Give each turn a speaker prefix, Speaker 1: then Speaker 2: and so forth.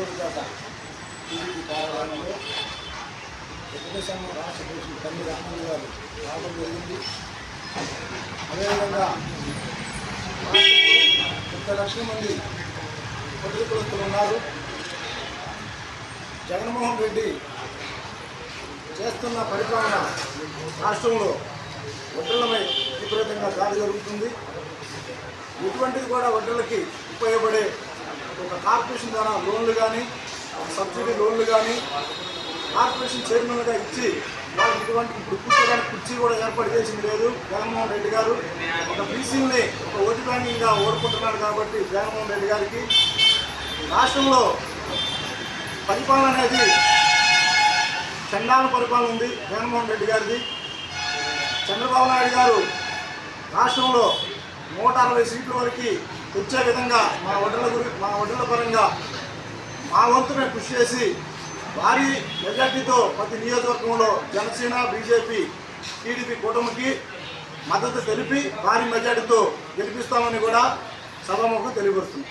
Speaker 1: పేట TDP కార్యాలయంలో తెలుగుదేశం రాష్ట్ర అధ్యక్షులు తల్లి రామయ్య గారు రావడం జరిగింది అదేవిధంగా రాష్ట్రంలో ముప్పై లక్షల మంది పత్రికలస్తులు ఉన్నారు జగన్మోహన్ రెడ్డి చేస్తున్న పరిపాలన రాష్ట్రంలో వడ్డలపై విపరీతంగా దాడి జరుగుతుంది. ఇటువంటిది కూడా వడ్డలకి ఉపయోగపడే ఒక కార్పొరేషన్ ద్వారా లోన్లు కానీ సబ్సిడీ లోన్లు కానీ కార్పొరేషన్ చైర్మన్గా ఇచ్చి వాళ్ళకి ఇటువంటి ఇప్పుడు కూర్చోడానికి కుర్చీ కూడా ఏర్పాటు చేసింది లేదు. జగన్మోహన్ రెడ్డి గారు ఒక బీసీని ఒక ఓటు బ్యాంకింగ్గా ఓడుకుంటున్నాడు కాబట్టి జగన్మోహన్ రెడ్డి గారికి రాష్ట్రంలో పరిపాలన అనేది చండాల పరిపాలన ఉంది జగన్మోహన్ రెడ్డి గారిది. చంద్రబాబు నాయుడు గారు రాష్ట్రంలో నూట అరవై సీట్ల వరకు వచ్చే విధంగా మా ఒడ్డల గురి మా ఒడ్డల పరంగా మా వంతునే కృషి చేసి భారీ మెజార్టీతో ప్రతి నియోజకవర్గంలో జనసేన బీజేపీ టీడీపీ కూటమికి మద్దతు తెలిపి భారీ మెజార్టీతో గెలిపిస్తామని కూడా సభాముఖం తెలియపరుస్తుంది